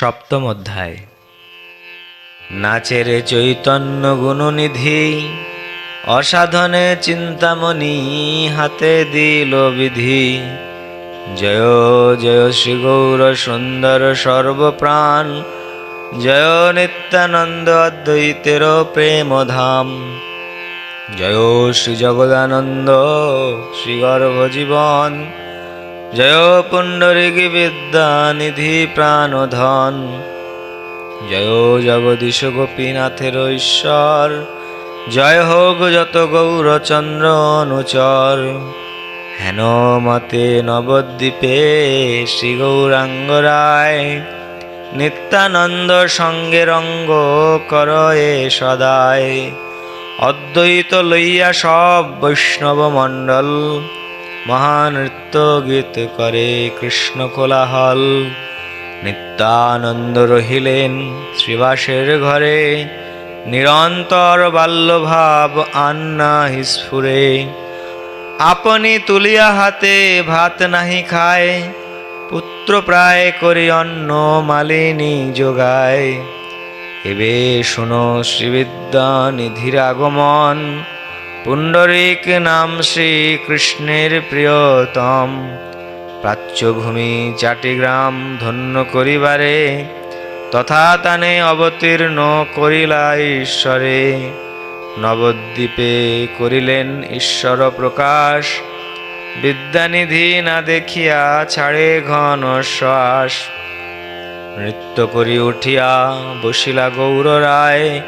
সপ্তম অধ্যায়। নাচেরে চৈতন্য গুণনিধি, অসাধনে চিন্তামণি হাতে দিল বিধি। জয় জয় শ্রী গৌর সুন্দর সর্বপ্রাণ, জয় নিত্যানন্দ অদ্বৈতের প্রেম ধাম জয় শ্রী জগদানন্দ শ্রী গর্ভ জীবন জয় পুণ্ডরিক বিদ্যানিধি প্রাণধন। জয় জগদীশ গোপীনাথের ঈশ্বর জয় হোক যত গৌরচন্দ্র অনুচর। হেন মতে নবদ্বীপে শ্রী গৌরাঙ্গ রায় নিত্যানন্দ সঙ্গে রঙ্গ করয়ে সদায়। অদ্বৈত লইয়া সব বৈষ্ণব মণ্ডল মহানৃত্য গীত করে কৃষ্ণ কোলাহল। নিত্যানন্দ রহিলেন শ্রীবাসের ঘরে। নিরন্তর বাল্যভাব আন্না হিস্ফুরে। আপনি তুলিয়া হাতে ভাত নাহি খায়। পুত্র প্রায় করি অন্ন মালিনী যোগায়। এবে শুনো শ্রীবিদ্যা নিধির আগমন। পুণ্ডরিক নাম শ্রীকৃষ্ণের প্রিয়তম। প্রাচ্যভূমি চাটিগ্রাম ধন্য করিবারে তথা তানে অবতীর্ণ করিলা ঈশ্বরে। নবদ্বীপে করিলেন ঈশ্বর প্রকাশ, বিদ্যানিধি না দেখিয়া ছাড়ে ঘন শ্বাস। নৃত্য করি উঠিয়া, বসিলা গৌর রায়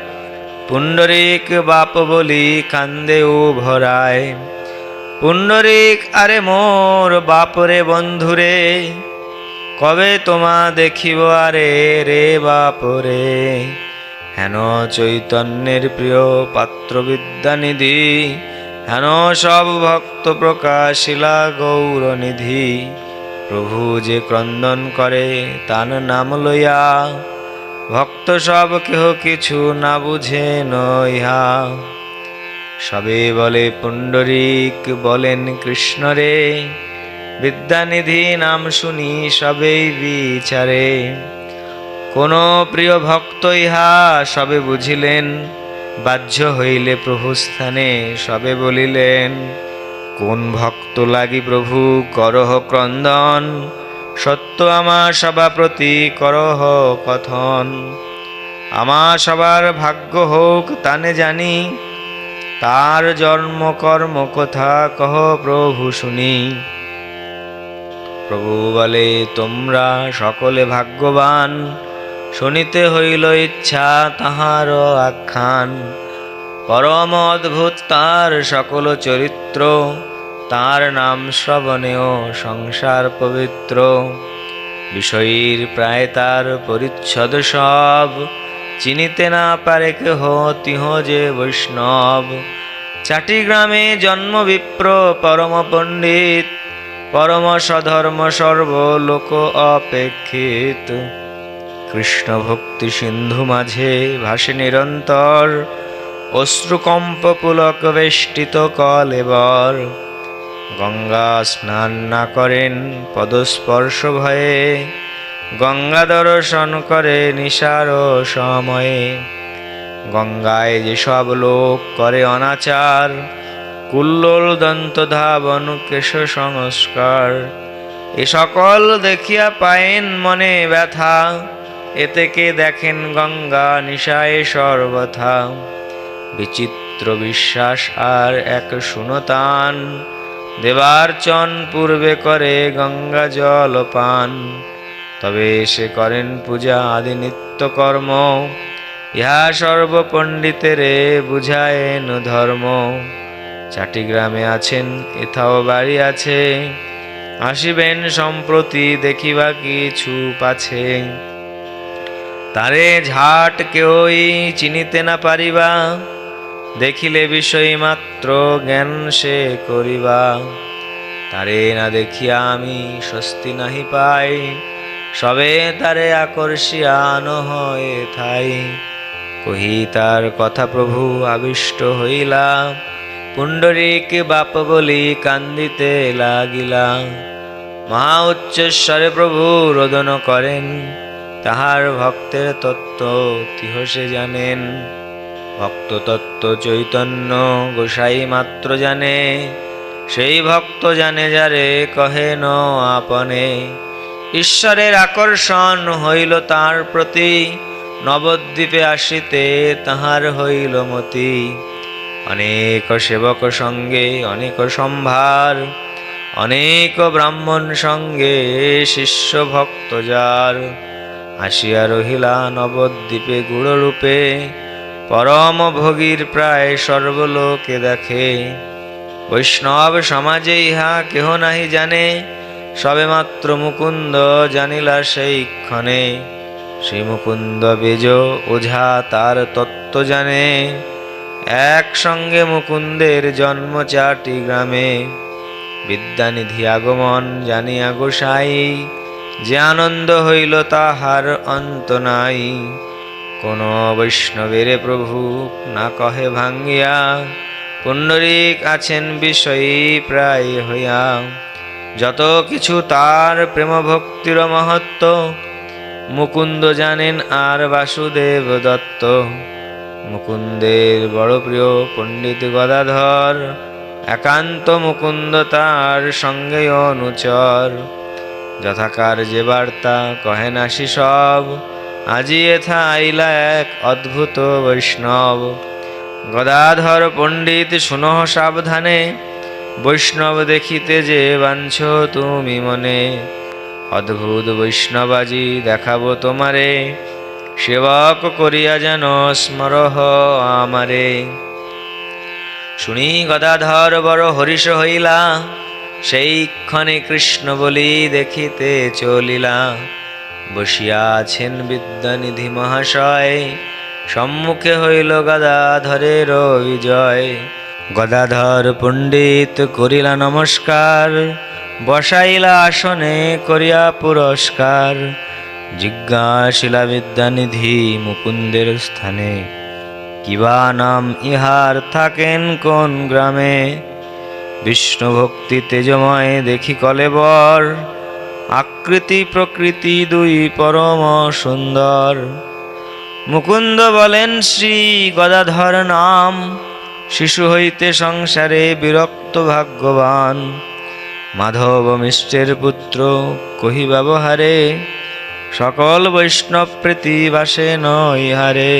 পুণ্ডরিক বাপ বলি কান্দে ও ভরায়। পুণ্ডরিক, আরে মোর বাপরে বন্ধুরে, কবে তোমা দেখিব আরে রে বাপরে? হেন চৈতন্যের প্রিয় পাত্র বিদ্যানিধি হেন সব ভক্ত প্রকাশিলা গৌরনিধি প্রভু যে ক্রন্দন করে তান নাম লইয়া ভক্ত সব কেহ কিছু না বুঝে নইহা। সবে বলে পুণ্ডরিক, বলেন কৃষ্ণরে বিদ্যানিধি নাম শুনি সবেই বিচারে। কোন প্রিয় ভক্ত ইহা সবে বুঝিলেন, বাহ্য হইলে প্রভু স্থানে সবে বলিলেন, কোন ভক্ত লাগি প্রভু করহ ক্রন্দন সত্য আমার সভা প্রতি করহ কথন। আমার সবার ভাগ্য হোক তানে জানি, তার জন্ম কর্ম কথা কহ প্রভু শুনি। প্রভু বলে, তোমরা সকলে ভাগ্যবান, শুনিতে হইল ইচ্ছা তাহার আখ্যান। পরম অদ্ভুত তার সকল চরিত্র তার নাম শ্রবণেও সংসার পবিত্র। বিষয়ীর প্রায় তার পরিচ্ছদ সব। চিনিতে না পারে কেহ, তিহ যে বৈষ্ণব। চাটি গ্রামে জন্ম বিপ্র পরম পণ্ডিত। পরম সধর্ম সর্বলোক অপেক্ষিত। কৃষ্ণ ভক্তি সিন্ধু মাঝে ভাসে নিরন্তর। অশ্রুকম্প পুলক বেষ্টিত কলেবর। গঙ্গা স্নান না করেন পদস্পর্শ ভয়ে। গঙ্গা দর্শন করে নিশার সময়ে। গঙ্গায় যেসব লোক করে অনাচার, কুল্লোল দন্ত ধাবন কেশ সংস্কার। এ সকল দেখিয়া পায়েন মনে ব্যথা, এতে কে দেখেন গঙ্গা নিশায় সর্বথা। বিচিত্র বিশ্বাস আর এক শুনতান দেবার্চন পূর্বে করে গঙ্গা জল পান। তবে সে করেন পূজা আদি নিত্যকর্ম। ইহা সর্বপণ্ডিতেরে বুঝায়েন ধর্ম। চাটিগ্রামে আছেন, এথাও বাড়ি আছে। আসিবেন সম্প্রতি, দেখিবা কিছু পাছে। তারে ঝাট কেউই চিনিতে না পারিবা। দেখিলে বিষয় মাত্র জ্ঞান সে করিবা। তারে না দেখিয়া আমি স্বস্তি নাহি পাই। সবে তারে আকর্ষিয়া হয় থাই কহি তার কথা প্রভু আবিষ্ট হইলা। পুণ্ডরীক বাপ বলি কান্দিতে লাগিলা। মহা উচ্চস্বরে প্রভু রোদন করেন। তাহার ভক্তের তত্ত্ব তিহসে জানেন। ভক্ত তত্ত্ব চৈতন্য গোসাই মাত্র জানে, সেই ভক্ত জানে যারে কহে ন আপনে। ঈশ্বরের আকর্ষণ হইল তার প্রতি, নবদ্বীপে আসিতে তাহার হইল মতি। অনেক সেবক সঙ্গে, অনেক সম্ভার, অনেক ব্রাহ্মণ সঙ্গে শিষ্য ভক্ত যার। আসিয়া রহিলা নবদ্বীপে গুড়রূপে পরম ভোগীর প্রায় সর্বলোকে দেখে। বৈষ্ণব সমাজে ইহা কেহ নাহি জানে সবে মাত্র মুকুন্দ জানিলা সেই ক্ষণে। সেই মুকুন্দ বেজ ওঝা তার তত্ত্ব জানে, একসঙ্গে মুকুন্দের জন্ম চারটি গ্রামে। বিদ্যানিধি আগমন জানিয়া গোসাই, যে আনন্দ হইল তাহার অন্ত নাই। কোন বৈষ্ণবের প্রভু না কহে ভাঙ্গিয়া, পুণ্ডরিক আছেন বিষয়ী প্রায় হইয়া। যত কিছু তার প্রেম ভক্তির মহত্ব, মুকুন্দ জানেন আর বাসুদেব দত্ত। মুকুন্দের বড় প্রিয় পণ্ডিত গদাধর, একান্ত মুকুন্দ তার সঙ্গে অনুচর। যথাকার যে বার্তা কহে না সব আজি এথা আইলা এক অদ্ভুত বৈষ্ণব। গদাধর পণ্ডিত, শুনহ সাবধানে, বৈষ্ণব দেখিতে যে বাঞ্ছ তুমি মনে। অদ্ভুত বৈষ্ণবাজি দেখাবো তোমারে, সেবক করিয়া যেন স্মরহ আমারে। শুনি গদাধর, বড় হরিষ হইলা সেই ক্ষণে কৃষ্ণ বলি দেখিতে চলিলা। বসিয়া আছেন বিদ্যানিধি মহাশয়। সম্মুখে হইল গদাধরের বিজয়। গদাধর পণ্ডিত করিলা নমস্কার, বসাইলা আসনে করিয়া পুরস্কার। জিজ্ঞাসিলা বিদ্যানিধি মুকুন্দের স্থানে, কিবা নাম ইহার থাকেন কোন গ্রামে? বিষ্ণু ভক্তি তেজময় দেখি কলেবর আকৃতি প্রকৃতি দুই পরম সুন্দর। মুকুন্দ বলেন, শ্রী গদাধর নাম, শিশু হইতে সংসারে বিরক্ত ভাগ্যবান। মাধব মিষ্টের পুত্র, কহি ব্যবহারে, সকল বৈষ্ণব প্রীতি বাসে নইহারে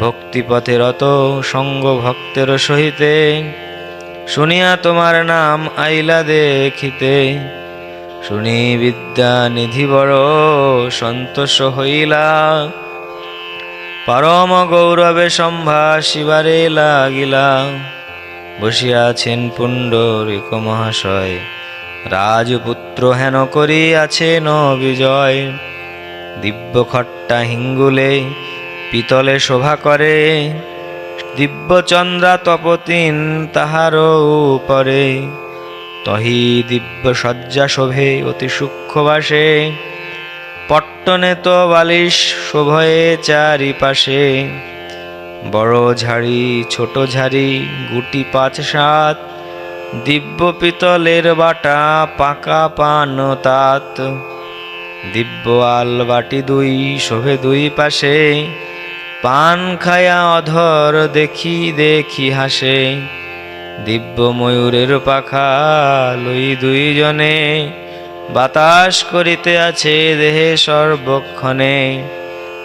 ভক্তিপথে রত সঙ্গ ভক্তের সহিতে, শুনিয়া তোমার নাম আইলা দেখিতে। শুনি বিদ্যা নিধি বড় সন্তোষ হইলা। পরম গৌরবে সম্ভাসিবারে লাগিলা। বসিয়াছেন পুণ্ডরিক মহাশয়, রাজপুত্র হেন করিয়াছেন বিজয় দিব্য খট্টা হিঙ্গুলে পিতলে শোভা করে দিব্য চন্দ্রা তপতিন তাহার উপরে। তহি দিব্য শয্যা শোভে অতি সূক্ষ্মবাসে পট্টনে তো বালিশ শোভয়ে চারিপাশে। বড় ঝাড়ি, ছোট ঝাড়ি, গুটি পাঁচ সাত। দিব্য পিতলের বাটা পাকা পান তাত। দিব্য আল বাটি দুই শোভে দুই পাশে। পান খায়া অধর দেখি দেখি হাসে। দিব্য ময়ূরের পাখা লই দুইজনে বাতাস করিতে আছে দেহে সর্বক্ষণে।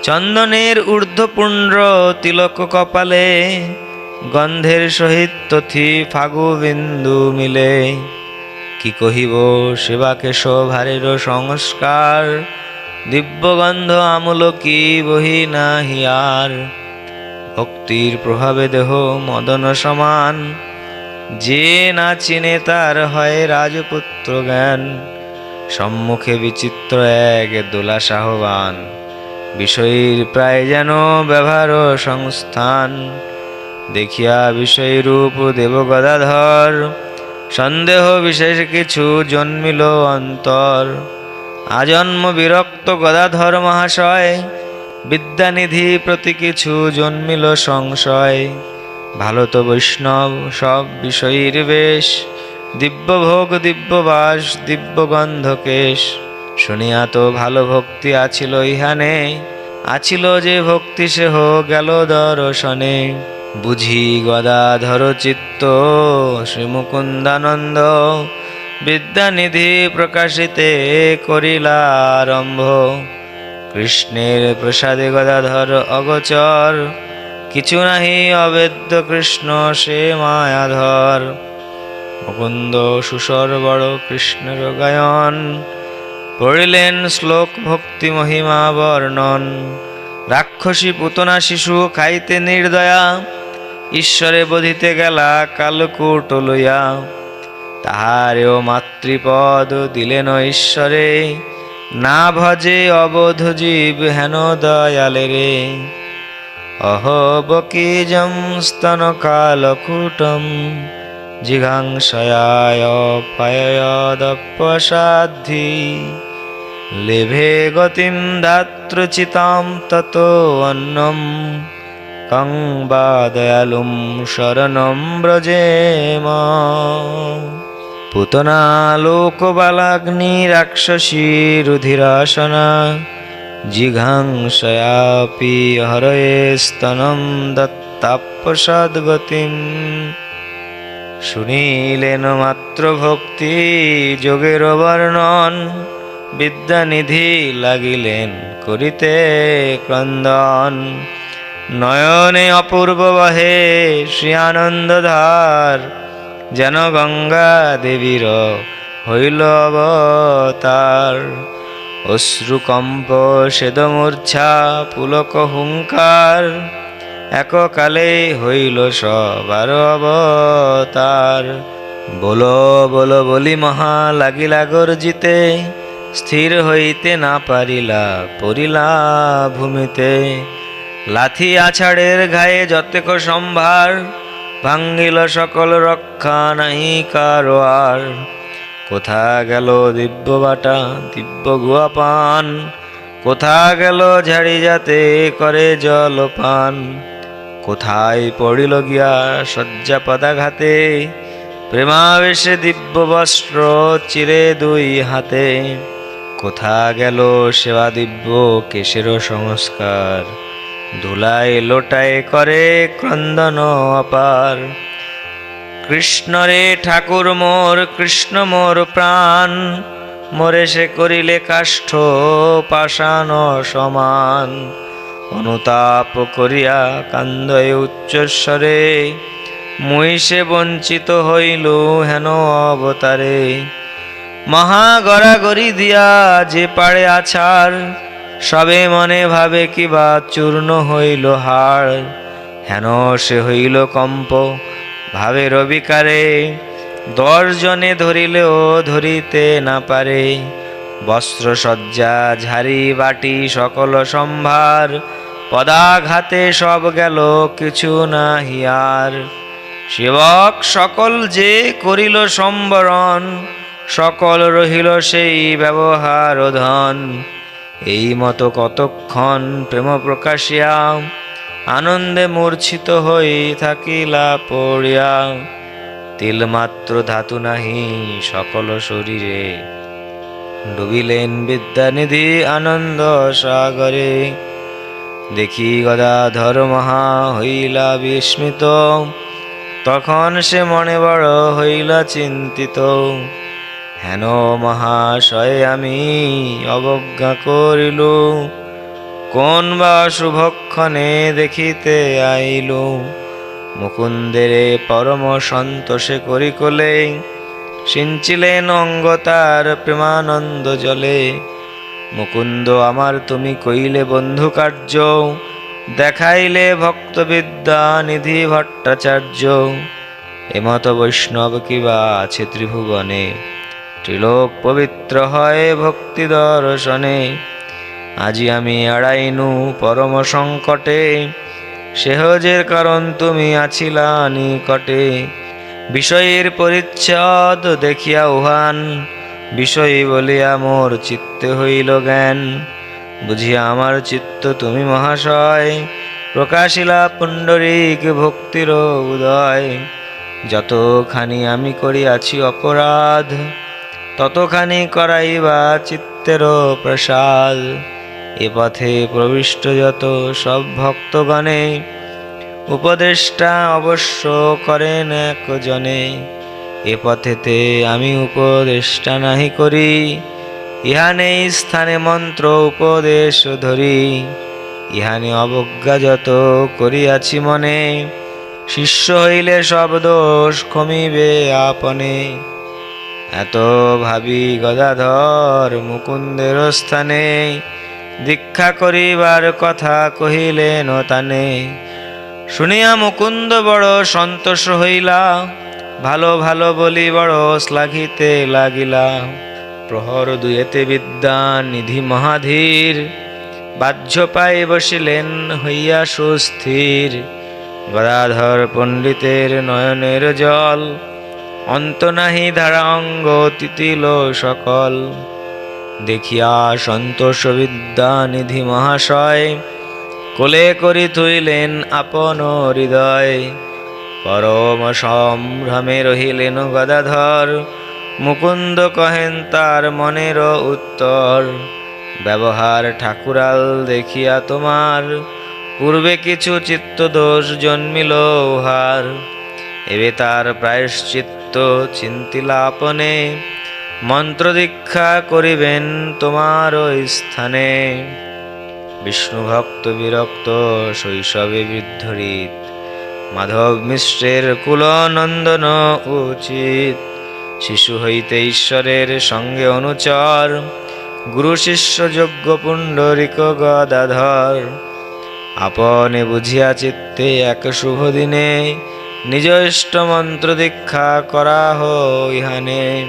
চন্দনের ঊর্ধ্বপুণ্ড তিলক কপালে গন্ধের সহিত তথি ফাগু বিন্দু মিলে। কি কহিব সেবাকে শোভারের সংস্কার? দিব্যগন্ধ আমল কি বহি নাহি আর? ভক্তির প্রভাবে দেহ মদন সমান। যে না চিনে তার হয় রাজপুত্র জ্ঞান। সম্মুখে বিচিত্র এক দোলা সাহবান। বিষয়ীর প্রায় যেন ব্যবহার সংস্থান। দেখিয়া বিষয় রূপ দেব গদাধর। সন্দেহ বিশেষ কিছু জন্মিল অন্তর। আজন্ম বিরক্ত গদাধর মহাশয়। বিদ্যানিধি প্রতি কিছু জন্মিল সংশয়। ভালো তো বৈষ্ণব, সব বিষয়ীর বেশ। দিব্যভোগ, দিব্যবাস, দিব্যগন্ধকেশ। শুনিয়া তো ভালো ভক্তি আছিল ইহানে। আছিল যে ভক্তি সেহ গেল দর্শনে। বুঝি গদাধর চিত্ত, শ্রীমুকুন্দানন্দ বিদ্যানিধি প্রকাশিতে করিলা আরম্ভ কৃষ্ণের প্রসাদে গদাধর অগচর। কিছু নাহি, অবেদ্য কৃষ্ণ, সে মায়াধর। মুকুন্দ সুসর বড় কৃষ্ণের গায়ন পড়িলেন শ্লোক ভক্তি মহিমা বর্ণন। রাক্ষসী পুতনা শিশু খাইতে নির্দয়া, ঈশ্বরে বধিতে গেলা কালকুট লইয়া। তাহারেও মাতৃপদ দিলেন ঈশ্বরে, না ভজে অবোধ জীব হেন দয়ালে রে কালকুটম জিঘাংসয়ায় পয়দপসাদ্ধি লেভে গতিম দাত্রচিতাম তত অন্নম কং বা দয়ালুম শরণম ব্রজেম পুতনা লোকবালাগ্নি রাক্ষসী রুধিরাসনা হরয়ে স্তনম দত্তাপ্রসাদগতিম শুনিলেন মাত্র ভক্তি যোগের বর্ণন বিদ্যানিধি লাগিলেন করিতে ক্রন্দন নয়নে অপূর্ব বহে শ্রী আনন্দধার যেন গঙ্গা দেবীর হইল অবতার অশ্রুকম্প, সেদমূর্ছা, পুলক হুঙ্কার, এককালে হইল সবার অবতার। বলো বলো, বলি মহা, লাগিলা গর্জিতে, স্থির হইতে না পারিলা, পড়িলা ভূমিতে। লাথি আছাড়ের ঘায়ে যতেক সম্ভার, ভাঙ্গিল সকল রক্ষা নাহি কারও আর। কোথা গেল দিব্য বাটা, দিব্য গুয়া পান? কোথা গেল ঝাড়ি যাতে করে জলপান কোথায় পড়িল গিয়া শয্যা পদাঘাতে? প্রেমাবেশে দিব্য বস্ত্র চিরে দুই হাতে। কোথা গেল সেবা দিব্য কেশের সংস্কার? ধুলায় লোটায় করে ক্রন্দন অপার। কৃষ্ণরে ঠাকুর মোর, কৃষ্ণ মোর প্রাণ। মোরে সে করিলে কাষ্ঠ পাষাণ সমান। অনুতাপ করিয়া কান্দয়ে উচ্চস্বরে। মুই সে বঞ্চিত হইল হেন অবতারে। মহা গড়াগড়ি দিয়া যে পাড়ে আছার সবে মনে ভাবে কিবা চূর্ণ হইল হাড়। হেন সে হইল কম্প ভাবে রবিকারে দশজনে ধরিলেও ধরিতে না পারে। বস্ত্র সজ্জা ঝাড়ি, বাটি, সকল সম্ভার, পদাঘাতে সব গেল, কিছু না হিয়ার সেবক সকল যে করিল সম্বরণ, সকল রহিল সেই ব্যবহার ধন এই মতো কতক্ষণ প্রেম প্রকাশিয়া আনন্দে মূর্ছিত হই থাকিলা পড়িয়া। তিলমাত্র ধাতু নাহি সকল শরীরে। ডুবিলেন বিদ্যানিধি আনন্দ সাগরে। দেখি গদাধর মহা হইলা বিস্মিত। তখন সে মনে বড় হইলা চিন্তিত। হেন মহাশয় আমি অবজ্ঞা করিল কোন বা শুভক্ষণে দেখিতে আইল? মুকুন্দেরে পরম সন্তোষে করি কোলে, সিঞ্চিলেন অঙ্গ তার প্রেমানন্দ জলে। মুকুন্দ, আমার তুমি কইলে বন্ধু কার্য, দেখাইলে ভক্তবিদ্যা নিধি ভট্টাচার্য। এমত বৈষ্ণব কিবা আছে ত্রিভুবনে? ত্রিলোক পবিত্র হয় ভক্তি দর্শনে। আজি আমি এড়াইনু পরম সংকটে। সেহজের কারণ তুমি আছিলা নিকটে। বিষয়ের পরিচ্ছদ দেখিয়া উহান, বিষয় বলিয়া মোর চিত্তে হইল জ্ঞান। বুঝিয়া আমার চিত্ত তুমি মহাশয়, প্রকাশিলা পুণ্ডরিক ভক্তির উদয়। যতখানি আমি করিয়াছি অপরাধ, ততখানি করাইবা চিত্তের প্রসাদ। এ পথে প্রবিষ্ট যত সব ভক্তগণে, উপদেষ্টা অবশ্য করেন একজনে, এ পথেতে আমি উপদেষ্টা নাহি করি, ইহা নেই স্থানে মন্ত্র উপদেশ ধরি ইহানে অবজ্ঞা যত করিয়াছি মনে, শিষ্য হইলে সব দোষ কমিবে আপনে। এত ভাবি গদাধর মুকুন্দের স্থানে দীক্ষা করিবার কথা কহিলেন তানে। শুনিয়া মুকুন্দ বড় সন্তোষ হইলা, ভালো ভালো বলি বড় শ্লাঘিতে লাগিলা। প্রহর দুয়েতে বিদ্যা নিধি মহাধীর, বাহ্য পাই বসিলেন হইয়া সুস্থির। গদাধর পণ্ডিতের নয়নের জল, অন্ত নাহি ধারা অঙ্গ তিতিল সকল। দেখিয়া সন্তোষ বিদ্যা নিধি মহাশয়, কোলে করি তুইলেন আপন হৃদয়। পরম সম্ভ্রমে রহিলেন গদাধর, মুকুন্দ কহেন তার মনের উত্তর। ব্যবহার ঠাকুরাল দেখিয়া তোমার, পূর্বে কিছু চিত্তদোষ জন্মিল উহার। এবে তার প্রায়শ্চিত্ত চিন্তিলা আপনে মন্ত্র দীক্ষা করিবেন তোমার স্থানে। বিষ্ণু ভক্ত বিরক্ত, শৈশবে বিদ্ধরিত। মাধব মিশ্রের কুলনন্দন উচিত। শিশু হইতে ঈশ্বরের সঙ্গে অনুচর। গুরু শিষ্য যোগ্য পুণ্ডরিক গদাধর। আপনে বুঝিয়া চিত্তে এক শুভ দিনে, নিজ ইষ্ট মন্ত্র দীক্ষা করা ইহানে।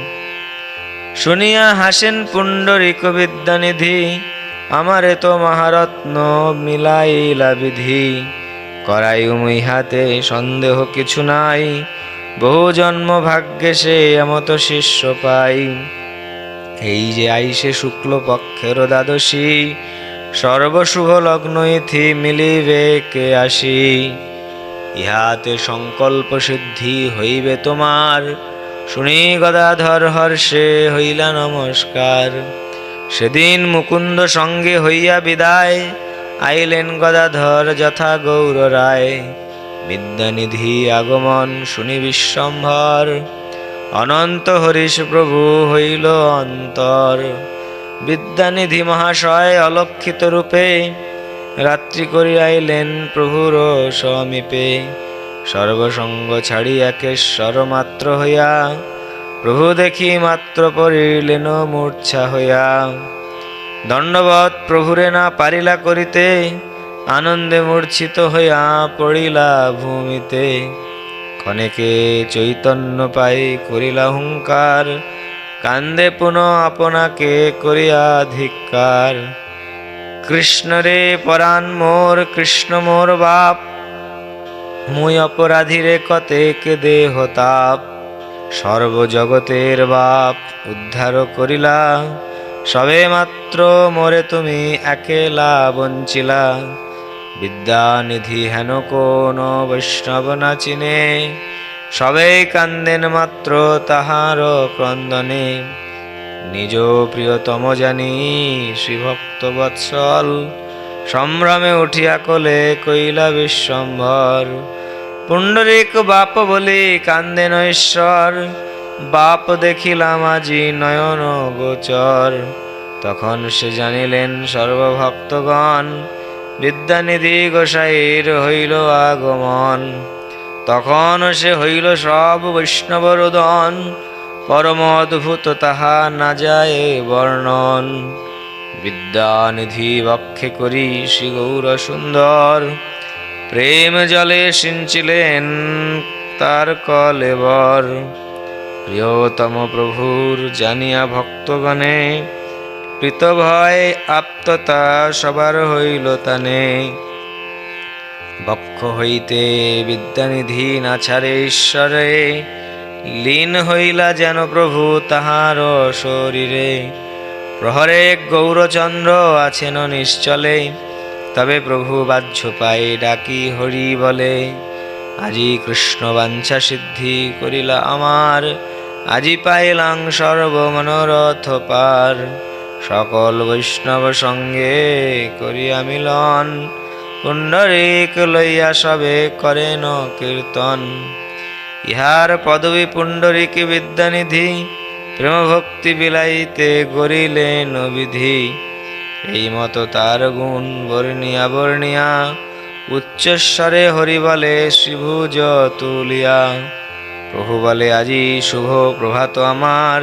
শুনিয়া হাসেন পুণ্ডরিক বিদ্যানিধি, আমারে তো মহারত্ন মিলাইলা বিধি। করাই করাইউ ইহাতে সন্দেহ কিছু নাই, বহু জন্ম ভাগ্যে সে এমত শিষ্য পাই। এই যে আইসে শুক্ল পক্ষের দ্বাদশী, সর্বশুভ লগ্ন ইথি মিলিবে কে আসি। ইহাতে সংকল্প সিদ্ধি হইবে তোমার শুনি গদাধর হর্ষে হইলা নমস্কার। সেদিন মুকুন্দ সঙ্গে হইয়া বিদায়, আইলেন গদাধর যথা গৌর রায়। বিদ্যানিধি আগমন শুনি বিশ্বম্ভর, অনন্ত হরিশ প্রভু হইল অন্তর। বিদ্যানিধি মহাশয় অলক্ষিত রূপে, রাত্রি করি আইলেন প্রভুর সমীপে সর্বসঙ্গ ছাড়ি একেশ্বর মাত্র হইয়া। প্রভু দেখি মাত্র পড়িলেন মূর্ছা হইয়া। দণ্ডবৎ প্রভুরে না পারিলা করিতে, আনন্দে মূর্ছিত হইয়া পড়িলা ভূমিতে। ক্ষণেকে চৈতন্য পাই করিলা হুঙ্কার, কান্দে পুনঃ আপনাকে করিয়া ধিক্কার। কৃষ্ণরে পরাণ মোর, কৃষ্ণ মোর বাপ মুই অপরাধীরে কতেক দেহ তাপ, সর্বজগতের বাপ উদ্ধার করিলা। সবে মাত্র মোরে তুমি একেলা বঞ্চিলা। বিদ্যানিধি হেন কোন বৈষ্ণব না চিনে। সবেই কান্দেন মাত্র তাহার ক্রন্দনে। নিজ প্রিয়তম জানি শ্রীভক্ত বৎসল সম্ভ্রমে উঠিয়া কোলে কইলা, বিশ্বম্ভর, পুণ্ডরিক বাপ বলি কান্দেন ঈশ্বর, বাপ দেখিলাম আজি নয়ন গোচর। তখন সে জানিলেন, সর্বভক্তগণ, বিদ্যানিধি গোসাইর হইল আগমন। তখন সে হইল সব বৈষ্ণবরোদন পরম অদ্ভুত তাহা না যায় বর্ণন। বিদ্যানিধি বক্ষে করি শ্রী গৌর সুন্দর প্রেম জলে সিঞ্চিলেন তার কলেবর প্রিয়তম প্রভুর জানিয়া ভক্তগণে ভয় আপ্ততা সবার হইল তানে। বক্ষ হইতে বিদ্যানিধি না ছাড়ে ঈশ্বরে, লীন হইলা যেন প্রভু তাহার শরীরে। প্রহরে গৌরচন্দ্র আছেন নিশ্চলে, তবে প্রভু বাহ্য পাই ডাকি হরি বলে। আজি কৃষ্ণ বাঞ্ছা সিদ্ধি করিলা আমার, আজি পাইলাং সর্বমনোরথ পার। সকল বৈষ্ণব সঙ্গে করিয়া মিলন, পুণ্ডরিক লইয়া সবে করেন কীর্তন। ইহার পদবী পুণ্ডরিক বিদ্যানিধি প্রেম ভক্তি বিলাইতে গরিলেন বিধি এই মতো তার গুণ বর্ণিয়া বর্ণিয়া, উচ্চস্বরে হরি বলে শ্রীভুজ তুলিয়া। প্রভু বলে, আজি শুভ প্রভাত আমার,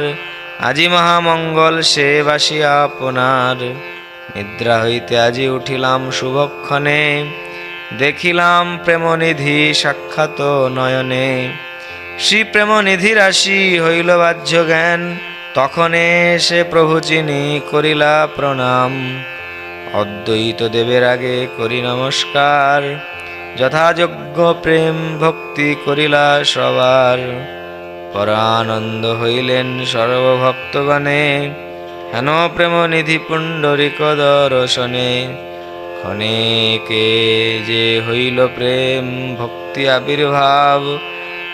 আজি মহামঙ্গল সে বাসিয়া আপনার। নিদ্রা হইতে আজি উঠিলাম শুভক্ষণে, দেখিলাম প্রেমনিধি সাক্ষাৎ নয়নে। শ্রী প্রেমনিধি রাশি হইল বাহ্য জ্ঞান, তখনে সে প্রভু চিনি করিলা প্রণাম। অদ্বৈত দেবের আগে করি নমস্কার, যথাযোগ্য প্রেম ভক্তি করিলা সবার। পরানন্দ হইলেন সর্বভক্তগণে, হেন প্রেম নিধি পুণ্ডরিক দর্শনে। ক্ষণেকে যে হইল প্রেম, ভক্তি আবির্ভাব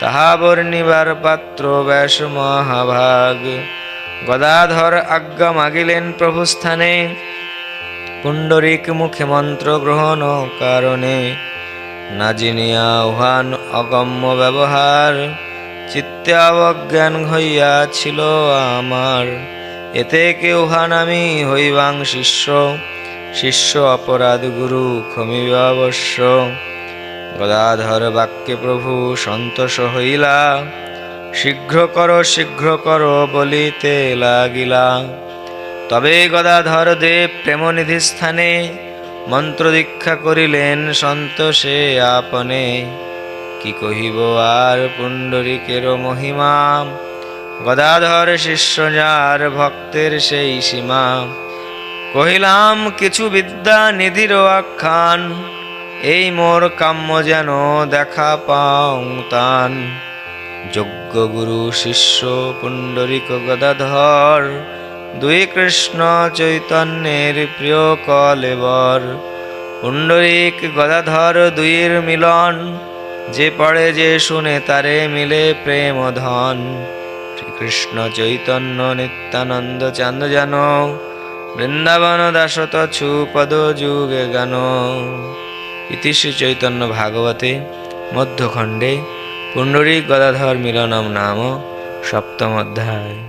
তাহা বর্ণিবার পাত্র ব্যাস মহাভাগ। গদাধর আজ্ঞা মাগিলেন প্রভুস্থানে, পুণ্ডরিক মুখে মন্ত্র গ্রহণ কারণে। না জিনিয়া উহান অগম্য ব্যবহার, চিত্তে অবজ্ঞান হইয়াছিল আমার। এতে কেউ উহান আমি হইবাং শিষ্য শিষ্য অপরাধ গুরু ক্ষমিব অবশ্য গদাধর বাক্যে প্রভু, সন্তোষ হইলা। শীঘ্র কর শীঘ্র কর, বলিতে লাগিলা। তবে গদাধর দেব প্রেমনিধি স্থানে, মন্ত্র দীক্ষা করিলেন সন্তোষে আপনে। কি কহিব আর পুণ্ডরিকের মহিমা? গদাধর শিষ্য যার ভক্তের সেই সীমা। কহিলাম, কিছু বিদ্যা নিধির আখ্যান। এই মোর কাম্য যেন দেখা পাও তান। যোগ্য গুরু শিষ্য পুণ্ডরিক গদাধর, দুই কৃষ্ণ চৈতন্যের প্রিয় কলেবর। পুণ্ডরিক গদাধর দুইয়ের মিলন, যে পড়ে যে শুনে তারে মিলে প্রেম ধন শ্রীকৃষ্ণ চৈতন্য নিত্যানন্দ চান্দ জানো, বৃন্দাবন দাসত ছু পদ যুগে গান। ইতি শ্রী চৈতন্য ভাগবতে মধ্যখণ্ডে পুণ্ডরী গদাধর মিলনম নাম সপ্তম অধ্যায়।